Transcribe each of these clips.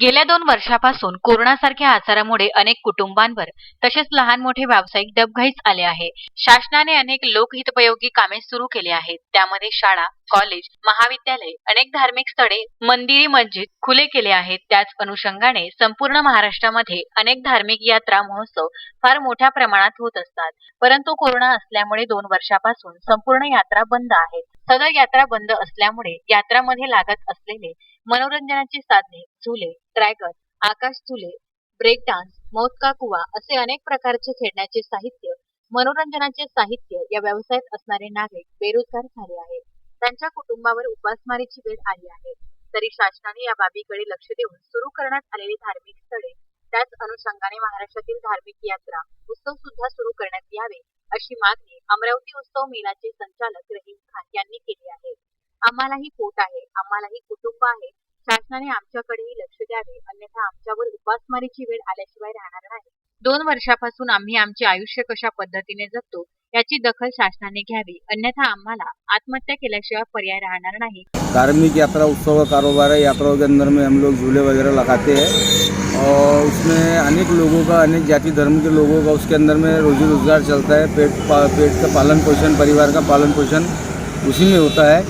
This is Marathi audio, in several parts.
गेल्या दोन वर्षापासून कोरोनासारख्या आजारामुळे अनेक कुटुंबांवर तसेच लहान मोठे व्यावसायिक डबघाईस आले आहे. शासनाने अनेक लोकहितपयोगी कामे सुरू केली आहेत. त्यामध्ये शाळा कॉलेज महाविद्यालय अनेक धार्मिक स्थळे मंदिरी मस्जिद खुले केले आहेत. त्याच अनुषंगाने संपूर्ण महाराष्ट्रामध्ये अनेक धार्मिक यात्रा महोत्सव फार मोठ्या प्रमाणात होत असतात. परंतु कोरोना असल्यामुळे दोन वर्षापासून संपूर्ण यात्रा बंद आहेत. सदर यात्रा बंद असल्यामुळे यात्रामध्ये लागत असलेले मनोरंजनाची साधने झुले ड्रॅगन आकाश झुले ब्रेक डान्स मौत का कुवा असे अनेक प्रकारचे खेळण्याचे साहित्य मनोरंजनाचे साहित्य या व्यवसायात असणारे नागरिक बेरोजगार झाले आहेत. त्यांच्या कुटुंबावर उपासमारीची वेळ आली आहे. तरी शासनाने या बाबीकडे लक्ष देऊन सुरू करण्यात आलेली धार्मिक स्थळे त्याच अनुषंगाने महाराष्ट्रातील धार्मिक यात्रा उत्सव सुद्धा सुरू करण्यात यावे अशी मागणी अमरावती उत्सव मेलाचे संचालक रहीम खान यांनी केली आहे. आम्हालाही पोट आहे आम्हालाही कुटुंब आहे. शासनाने आमच्याकडेही लक्ष द्यावे अन्यथा आमच्यावर उपासमारीची वेळ आल्याशिवाय राहणार नाही. दोन वर्षापासून आम्ही आमचे आयुष्य कशा पद्धतीने जगतो याची दखल शासनाने घ्यावी अन्यथा आम्हाला आत्महत्या केल्याशिवाय पर्याय राहणार नाही. धार्मिक यात्रा उत्सव का कारोबार है यात्राओं के अंदर में हम लोग झूले वगैरह लगाते हैं और उसमें अनेक लोगों का अनेक जाति धर्म के लोगों का उसके अंदर में रोजी रोजगार चलता है पेट पा, पेट का पालन पोषण परिवार का पालन पोषण उसी में होता है.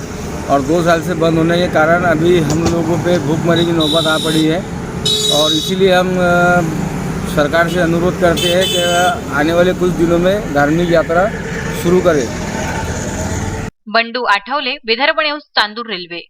और दो साल से बंद होने के कारण अभी हम लोगों पे भूखमरी की नौबत आ पड़ी है। और इसीलिए हम सरकार से अनुरोध करते हैं कि आने वाले कुछ दिनों में धार्मिक यात्रा शुरू करें। Bandu Athawale Vidarbha news Chandur railway.